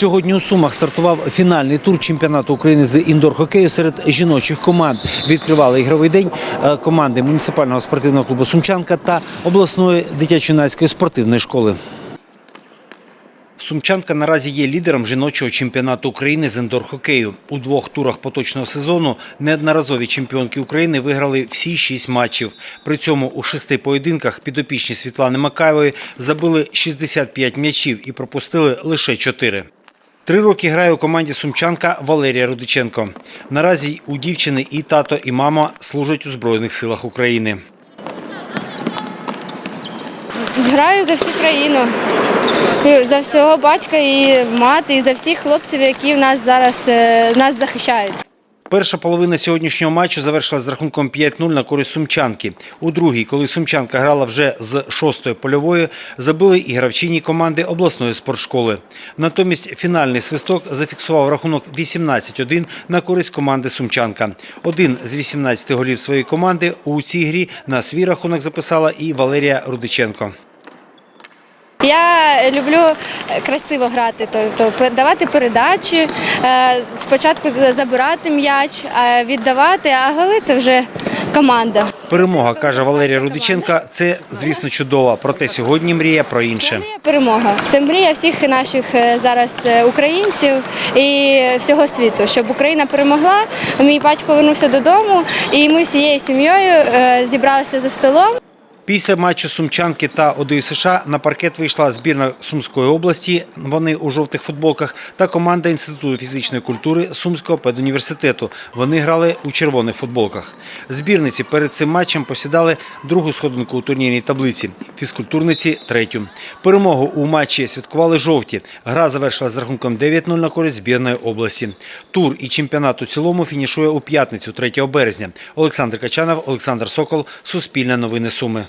Сьогодні у Сумах стартував фінальний тур чемпіонату України з індор-хокею серед жіночих команд. Відкривали ігровий день е, команди муніципального спортивного клубу Сумчанка та обласної дитячо-юнацької спортивної школи. Сумчанка наразі є лідером жіночого чемпіонату України з індор-хокею. У двох турах поточного сезону неодноразові чемпіонки України виграли всі шість матчів. При цьому у шести поєдинках підопічні Світлани Макаєвої забили 65 м'ячів і пропустили лише чотири. Три роки грає у команді сумчанка Валерія Рудиченко. Наразі у дівчини і тато, і мама служать у Збройних силах України. Граю за всю країну, за всього батька і мати, і за всіх хлопців, які в нас зараз е, нас захищають. Перша половина сьогоднішнього матчу завершилась з рахунком 5-0 на користь сумчанки. У другій, коли сумчанка грала вже з шостої польової, забили і гравчині команди обласної спортшколи. Натомість фінальний свисток зафіксував рахунок 18-1 на користь команди сумчанка. Один з 18 голів своєї команди у цій грі на свій рахунок записала і Валерія Рудиченко. Я люблю е, красиво грати, тобто давати передачі, е, спочатку забирати м'яч, а віддавати, а голи це вже команда. Перемога, каже Валерія Рудиченка, це, звісно, чудово. Проте сьогодні мріє про інше. Мрія перемога. Це мрія всіх наших е, зараз е, українців і всього світу, щоб Україна перемогла. Мій батько повернувся додому, і ми всією сім'єю е, зібралися за столом. Після матчу Сумчанки та ОДЮ США на паркет вийшла збірна Сумської області. Вони у жовтих футболках та команда Інституту фізичної культури Сумського педуніверситету. Вони грали у червоних футболках. Збірниці перед цим матчем посідали другу сходинку у турнірній таблиці. Фізкультурниці третю. Перемогу у матчі святкували жовті. Гра завершилась з рахунком 9-0 на користь збірної області. Тур і чемпіонат у цілому фінішує у п'ятницю, 3 березня. Олександр Качанов, Олександр Сокол, Суспільне новини Суми.